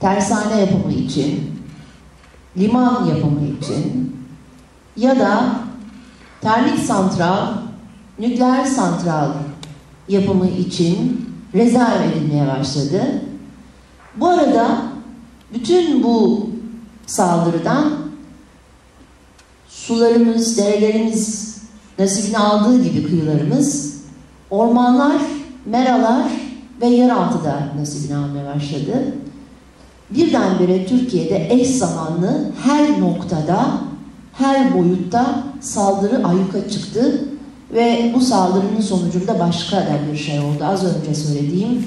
tersane yapımı için, liman yapımı için ya da termik santral, nükleer santral yapımı için rezerv edilmeye başladı. Bu arada bütün bu saldırıdan sularımız, derelerimiz nasibini aldığı gibi kıyılarımız, ormanlar, meralar ve yeraltı da nasibini almaya başladı. Birdenbire Türkiye'de eş zamanlı her noktada, her boyutta saldırı ayyuka çıktı ve bu saldırının sonucunda başka da bir şey oldu. Az önce söylediğim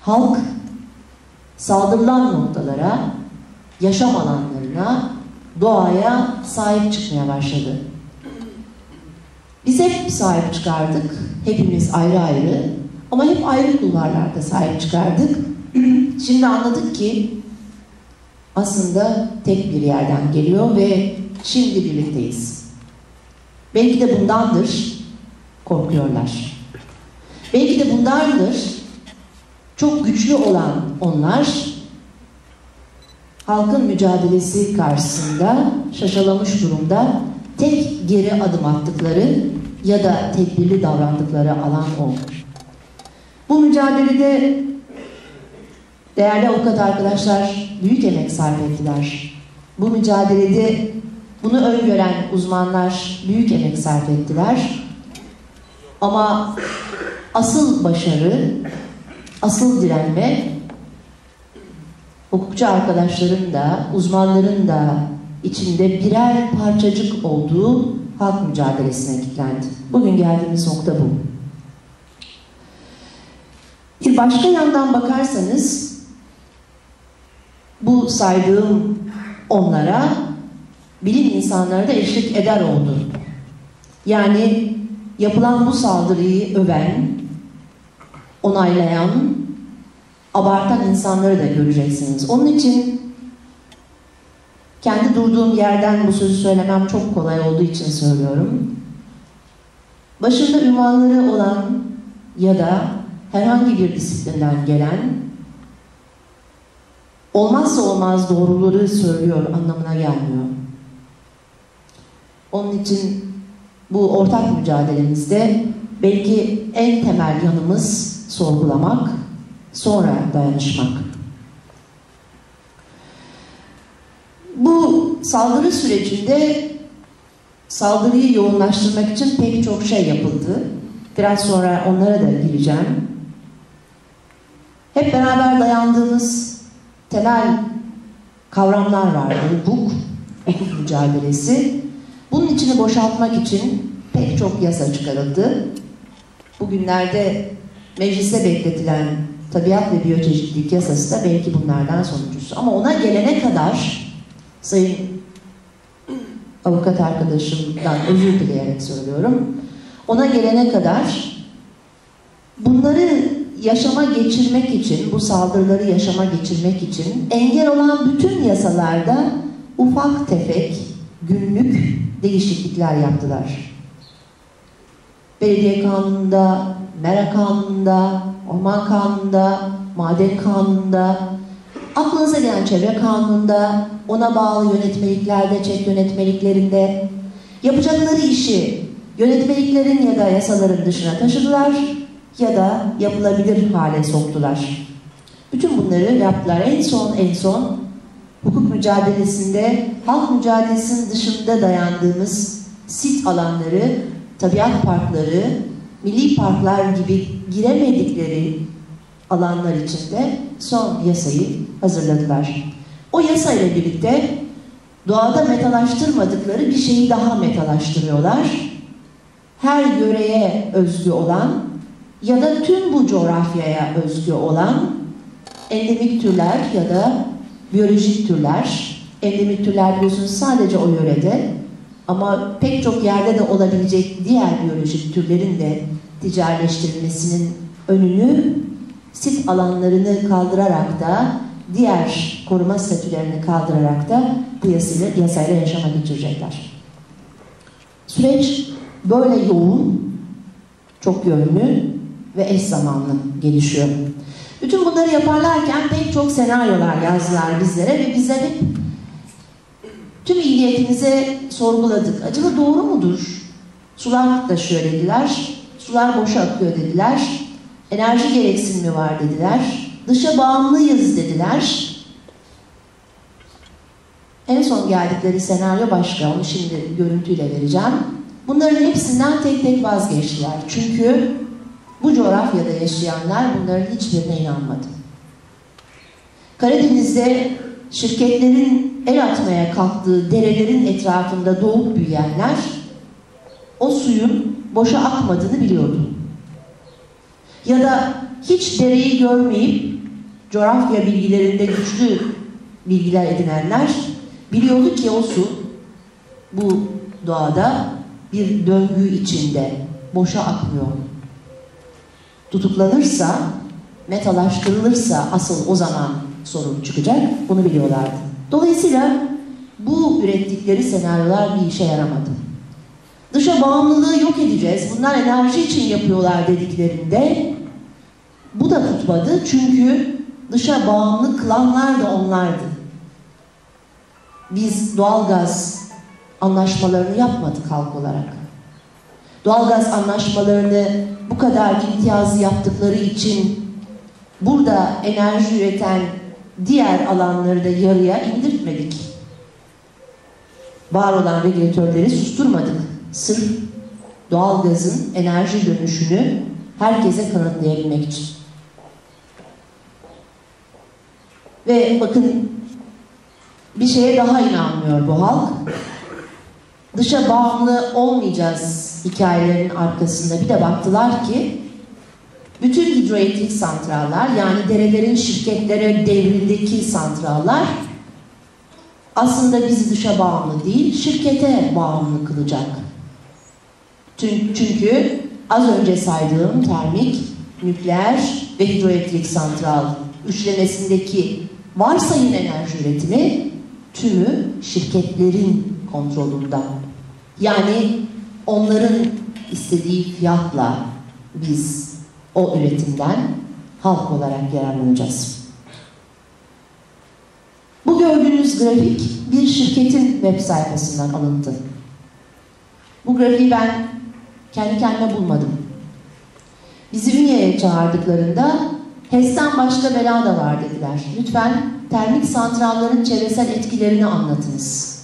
halk saldırılan noktalara, yaşam alanlarına, doğaya sahip çıkmaya başladı. Biz hep sahip çıkardık. Hepimiz ayrı ayrı. Ama hep ayrı kulvarlarda sahip çıkardık. Şimdi anladık ki aslında tek bir yerden geliyor ve şimdi birlikteyiz. Belki de bundandır korkuyorlar. Belki de bundandır çok güçlü olan onlar halkın mücadelesi karşısında şaşalamış durumda tek geri adım attıkları ya da tedbirli davrandıkları alan o. Bu mücadelede değerli avukat arkadaşlar büyük emek sarf ettiler. Bu mücadelede bunu öngören uzmanlar büyük emek sarf ettiler. Ama asıl başarı, asıl direnme hukukçu arkadaşların da, uzmanların da içinde birer parçacık olduğu halk mücadelesine kilitlendi. Bugün geldiğimiz nokta bu. Bir başka yandan bakarsanız bu saydığım onlara bilim insanları da eşlik eder oldu. Yani yapılan bu saldırıyı öven, onaylayan, abartan insanları da göreceksiniz. Onun için kendi durduğum yerden bu sözü söylemem çok kolay olduğu için söylüyorum. Başında ünvanları olan ya da herhangi bir disiplinden gelen olmazsa olmaz doğruları söylüyor anlamına gelmiyor. Onun için bu ortak mücadelemizde belki en temel yanımız sorgulamak, sonra dayanışmak. Bu saldırı sürecinde saldırıyı yoğunlaştırmak için pek çok şey yapıldı. Biraz sonra onlara da gireceğim. Hep beraber dayandığımız temel kavramlar vardı. Hukuk, hukuk mücadelesi. Bunun içini boşaltmak için pek çok yasa çıkarıldı. Bugünlerde meclise bekletilen tabiat ve biyoçeşitlilik yasası da belki bunlardan sonuncusu. Ama ona gelene kadar sayın avukat arkadaşımdan özür dileyerek söylüyorum. Ona gelene kadar bunları yaşama geçirmek için, bu saldırıları yaşama geçirmek için engel olan bütün yasalarda ufak tefek, günlük değişiklikler yaptılar. Belediye kanununda, mera kanununda, orman kanununda, maden kanununda, aklınıza gelen çevre kanununda, ona bağlı yönetmeliklerde, çek yönetmeliklerinde yapacakları işi yönetmeliklerin ya da yasaların dışına taşıdılar ya da yapılabilir hale soktular. Bütün bunları yaptılar. En son en son hukuk mücadelesinde halk mücadelesinin dışında dayandığımız sit alanları, tabiat parkları, milli parklar gibi giremedikleri alanlar içinde son yasayı hazırladılar. O yasa ile birlikte doğada metalaştırmadıkları bir şeyi daha metalaştırıyorlar. Her yöreye özgü olan ya da tüm bu coğrafyaya özgü olan endemik türler ya da biyolojik türler. Endemik türler biliyorsunuz sadece o yörede ama pek çok yerde de olabilecek diğer biyolojik türlerin de ticaretleştirilmesinin önünü sit alanlarını kaldırarak da diğer koruma statülerini kaldırarak da bu yasayla, yasayla yaşama geçirecekler. Süreç böyle yoğun, çok yönlü ve eş zamanlı gelişiyor. Bütün bunlar bunları yaparlarken pek çok senaryolar yazdılar bizlere ve bizler hep tüm iyi sorguladık. Acaba doğru mudur? Sular taşıyor dediler. Sular boşa akıyor dediler. Enerji gereksinimi var dediler. Dışa bağımlıyız dediler. En son geldikleri senaryo başka. Onu şimdi görüntüyle vereceğim. Bunların hepsinden tek tek vazgeçtiler. Çünkü bu coğrafyada yaşayanlar bunların hiçbirine inanmadı. Karadeniz'de şirketlerin el atmaya kalktığı derelerin etrafında doğup büyüyenler o suyun boşa akmadığını biliyordu. Ya da hiç dereyi görmeyip coğrafya bilgilerinde güçlü bilgiler edinenler biliyordu ki o su bu doğada bir döngü içinde boşa akmıyor. Tutuklanırsa, metalaştırılırsa asıl o zaman sorun çıkacak. Bunu biliyorlardı. Dolayısıyla bu ürettikleri senaryolar bir işe yaramadı. Dışa bağımlılığı yok edeceğiz. Bunlar enerji için yapıyorlar dediklerinde bu da tutmadı. Çünkü dışa bağımlı kılanlar da onlardı. Biz doğalgaz anlaşmalarını yapmadık halk olarak. Doğalgaz anlaşmalarını bu kadar imtiyazı yaptıkları için burada enerji üreten diğer alanları da yarıya indirtmedik. Var olan regülatörleri susturmadık. Sırf doğalgazın enerji dönüşünü herkese kanıtlayabilmek için. Ve bakın bir şeye daha inanmıyor bu halk. Dışa bağımlı olmayacağız hikayelerin arkasında. Bir de baktılar ki bütün hidroelektrik santrallar yani derelerin şirketlere devrindeki santrallar aslında bizi dışa bağımlı değil, şirkete bağımlı kılacak. Çünkü az önce saydığım termik, nükleer ve hidroelektrik santral üçlemesindeki varsayın enerji üretimi tümü şirketlerin kontrolünde. Yani onların istediği fiyatla biz o üretimden halk olarak yararlanacağız. Bu gördüğünüz grafik bir şirketin web sayfasından alındı. Bu grafiği ben kendi kendime bulmadım. Bizi Ünye'ye çağırdıklarında HES'ten başka bela da var dediler. Lütfen termik santralların çevresel etkilerini anlatınız.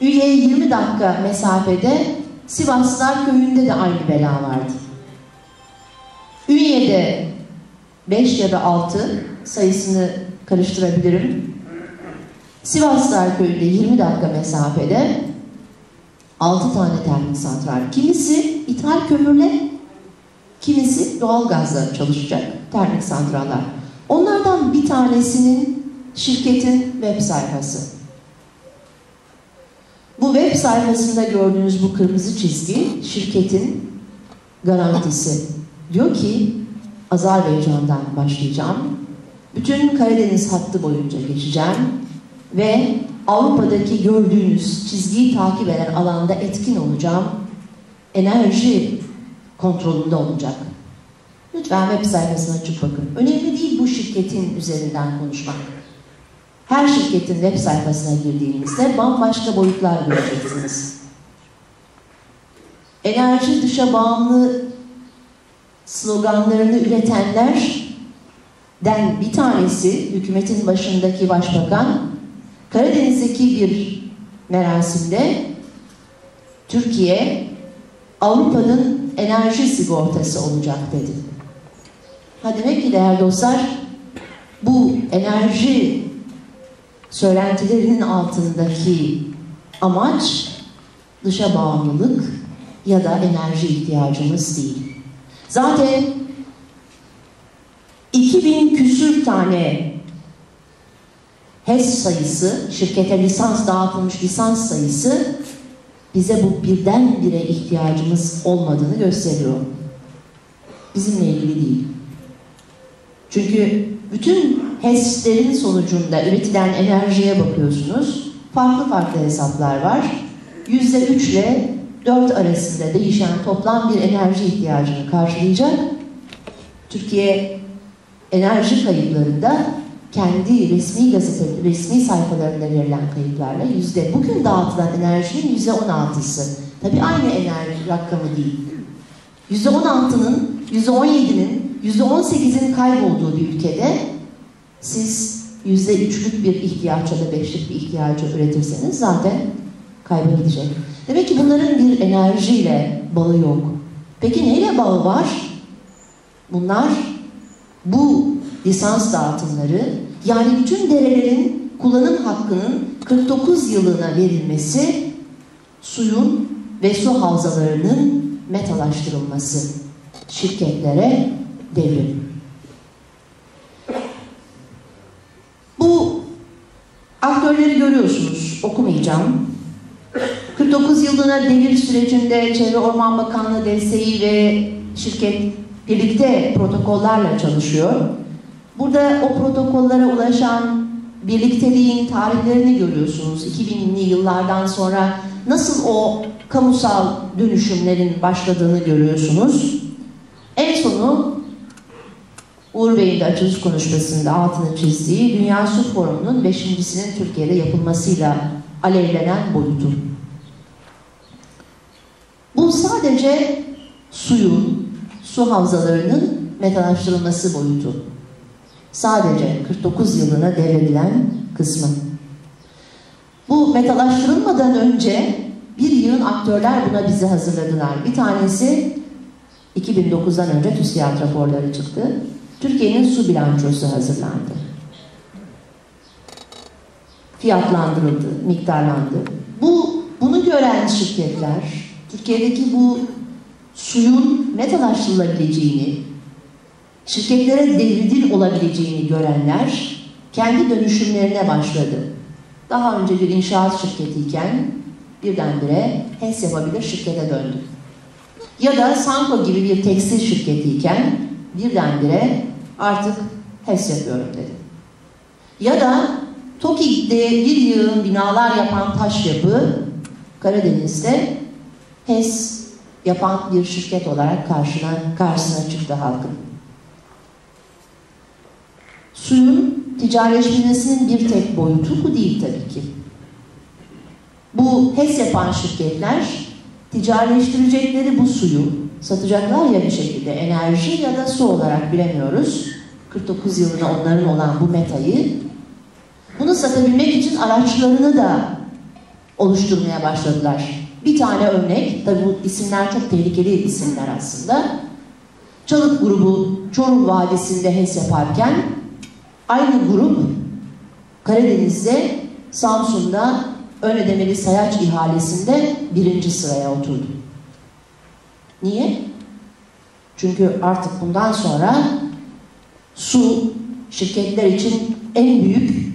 Ünye'ye 20 dakika mesafede Sivaslar köyünde de aynı bela vardı. Ünye'de 5 ya da 6 sayısını karıştırabilirim. Sivaslar köyünde 20 dakika mesafede 6 tane termik santral. Kimisi ithal kömürle, kimisi doğal gazla çalışacak termik santraller. Onlardan bir tanesinin şirketin web sayfası. Bu web sayfasında gördüğünüz bu kırmızı çizgi şirketin garantisi. Diyor ki Azerbaycan'dan başlayacağım. Bütün Karadeniz hattı boyunca geçeceğim ve Avrupa'daki gördüğünüz çizgiyi takip eden alanda etkin olacağım. Enerji kontrolünde olacak. Lütfen web sayfasını açıp bakın. Önemli değil bu şirketin üzerinden konuşmak. Her şirketin web sayfasına girdiğinizde bambaşka boyutlar göreceksiniz. Enerji dışa bağımlı sloganlarını üretenlerden bir tanesi hükümetin başındaki başbakan Karadeniz'deki bir merasimde Türkiye Avrupa'nın enerji sigortası olacak dedi. Ha demek ki değerli dostlar bu enerji söylentilerinin altındaki amaç dışa bağımlılık ya da enerji ihtiyacımız değil. Zaten 2000 küsür tane HES sayısı, şirkete lisans dağıtılmış lisans sayısı bize bu birdenbire ihtiyacımız olmadığını gösteriyor. Bizimle ilgili değil. Çünkü bütün HES'lerin sonucunda üretilen enerjiye bakıyorsunuz. Farklı farklı hesaplar var. Yüzde üç ile dört arasında değişen toplam bir enerji ihtiyacını karşılayacak. Türkiye enerji kayıplarında kendi resmi gazete, resmi sayfalarında verilen kayıplarla yüzde, bugün dağıtılan enerjinin yüzde on altısı. Tabii aynı enerji rakamı değil. Yüzde on altının, yüzde on yedinin, yüzde on sekizin kaybolduğu bir ülkede siz yüzde üçlük bir ihtiyaç ya da beşlik bir ihtiyacı üretirseniz zaten kayba. Demek ki bunların bir enerjiyle bağı yok. Peki neyle bağı var? Bunlar bu lisans dağıtımları yani bütün derelerin kullanım hakkının 49 yılına verilmesi suyun ve su havzalarının metalaştırılması şirketlere devrim. Bu aktörleri Okumayacağım. 49 yılına devir sürecinde Çevre Orman Bakanlığı desteği ve şirket birlikte protokollarla çalışıyor. Burada o protokollere ulaşan birlikteliğin tarihlerini görüyorsunuz. 2000'li yıllardan sonra nasıl o kamusal dönüşümlerin başladığını görüyorsunuz. En sonu Uğur Bey'in de açılış konuşmasında altını çizdiği Dünya Su Forumu'nun beşincisinin Türkiye'de yapılmasıyla alevlenen boyutu. Bu sadece suyun, su havzalarının metalaştırılması boyutu. Sadece 49 yılına devredilen kısmı. Bu metalaştırılmadan önce bir yığın aktörler buna bizi hazırladılar. Bir tanesi 2009'dan önce TÜSİAD raporları çıktı. Türkiye'nin su bilançosu hazırlandı. Fiyatlandırıldı, miktarlandı. Bu bunu gören şirketler Türkiye'deki bu suyun metalaştırılabileceğini, şirketlere devridil olabileceğini görenler kendi dönüşümlerine başladı. Daha önce bir inşaat şirketiyken birdenbire HES yapabilir şirkete döndü. Ya da Sanko gibi bir tekstil şirketiyken birdenbire artık HES yapıyorum dedi. Ya da TOKİ'de bir yığın binalar yapan taş yapı Karadeniz'de HES yapan bir şirket olarak karşına, karşısına çıktı halkın. Suyun ticaretleşmesinin bir tek boyutu bu değil tabii ki. Bu HES yapan şirketler ticaretleştirecekleri bu suyu satacaklar ya bir şekilde enerji ya da su olarak bilemiyoruz. 49 yılına onların olan bu metayı bunu satabilmek için araçlarını da oluşturmaya başladılar. Bir tane örnek, tabi bu isimler çok tehlikeli isimler aslında. Çalık grubu Çorum Vadisi'nde HES yaparken aynı grup Karadeniz'de, Samsun'da ön ödemeli sayaç ihalesinde birinci sıraya oturdu. Niye? Çünkü artık bundan sonra su şirketler için en büyük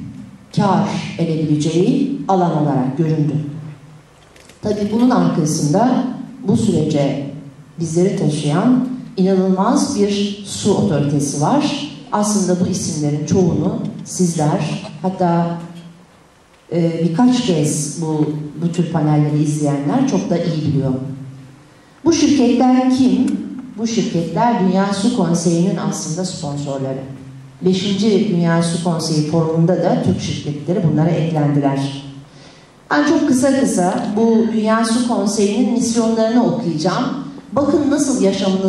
kar edebileceği alan olarak göründü. Tabii bunun arkasında bu sürece bizleri taşıyan inanılmaz bir su otoritesi var. Aslında bu isimlerin çoğunu sizler hatta e, birkaç kez bu, bu tür panelleri izleyenler çok da iyi biliyor. Bu şirketler kim? Bu şirketler Dünya Su Konseyi'nin aslında sponsorları. Beşinci Dünya Su Konseyi forumunda da Türk şirketleri bunlara eklendiler. Ben çok kısa kısa bu Dünya Su Konseyi'nin misyonlarını okuyacağım. Bakın nasıl yaşamınız